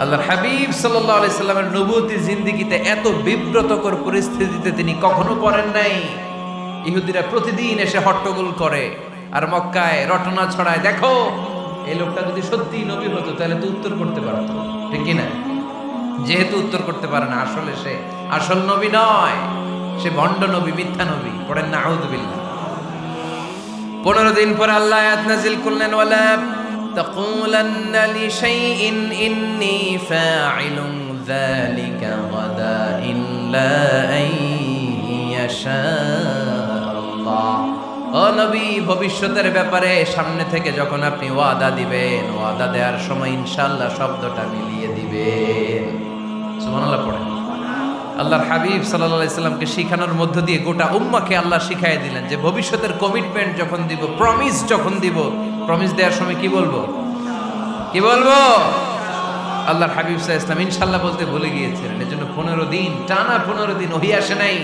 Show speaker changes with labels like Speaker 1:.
Speaker 1: আল্লাহর হাবিব সাল্লাল্লাহু আলাইহি সাল্লামের নবুতি জিন্দেগিতে এত বিব্রতকর পরিস্থিতিতে তিনি কখনো পড়েন নাই। ইহুদিরা প্রতিদিন এসে হট্টগোল করে আর মক্কায় রটনা ছড়ায়। দেখো, এই লোকটা যদি সত্যি নবী হতো, তাহলে তো উত্তর করতে পারতো। ঠিক কি না যেহেতু উত্তর করতে পারে না, আসলে সে আসল নবী নয়। সে ভণ্ড নবী, মিথ্যা নবী। পড়েন না আউদুবিল্লাহ পনেরো দিন পর আল্লাহ করলেন, ওয়ালা تقولن لشيء إني فاعل ذلك غدا إلا أن يشاء الله ও নবী ভবিষ্যতের ব্যাপারে সামনে থেকে যখন আপনি ওয়াদা দিবেন ওয়াদা দেওয়ার সময় ইনশাআল্লাহ শব্দটা মিলিয়ে দিবেন সুবহানাল্লাহ পড়েন আল্লাহর হাবিব সাল্লাহ ইসলামকে শিখানোর মধ্য দিয়ে গোটা উম্মাকে আল্লাহ শিখাই দিলেন যে ভবিষ্যতের কমিটমেন্ট যখন দিব প্রমিস যখন দিব প্রমিস দেওয়ার সময় কি বলব? কি বলব? আল্লাহর হাবিব সাহা ইসলাম ইনশাল্লাহ বলতে ভুলে গিয়েছিলেন। এজন্য পনেরো দিন, টানা পনেরো দিন, ওহি আসে নাই।